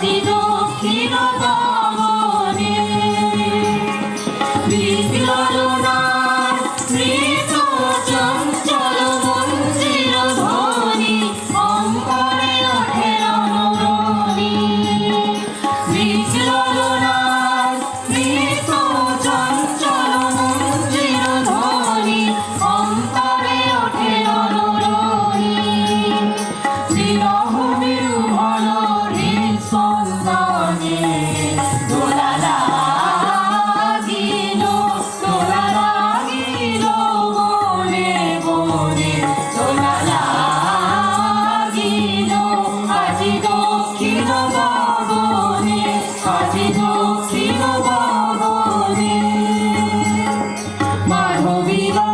sido We.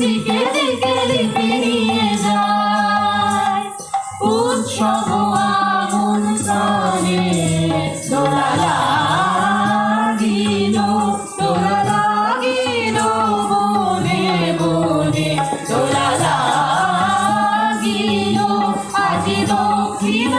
দিকে দিকে দিকে নিয়ে উৎসব আগুন জানে তোরা লাগিল তোরা লাগিল বনে বনে তোরা লাগিল আজি দক্ষিণ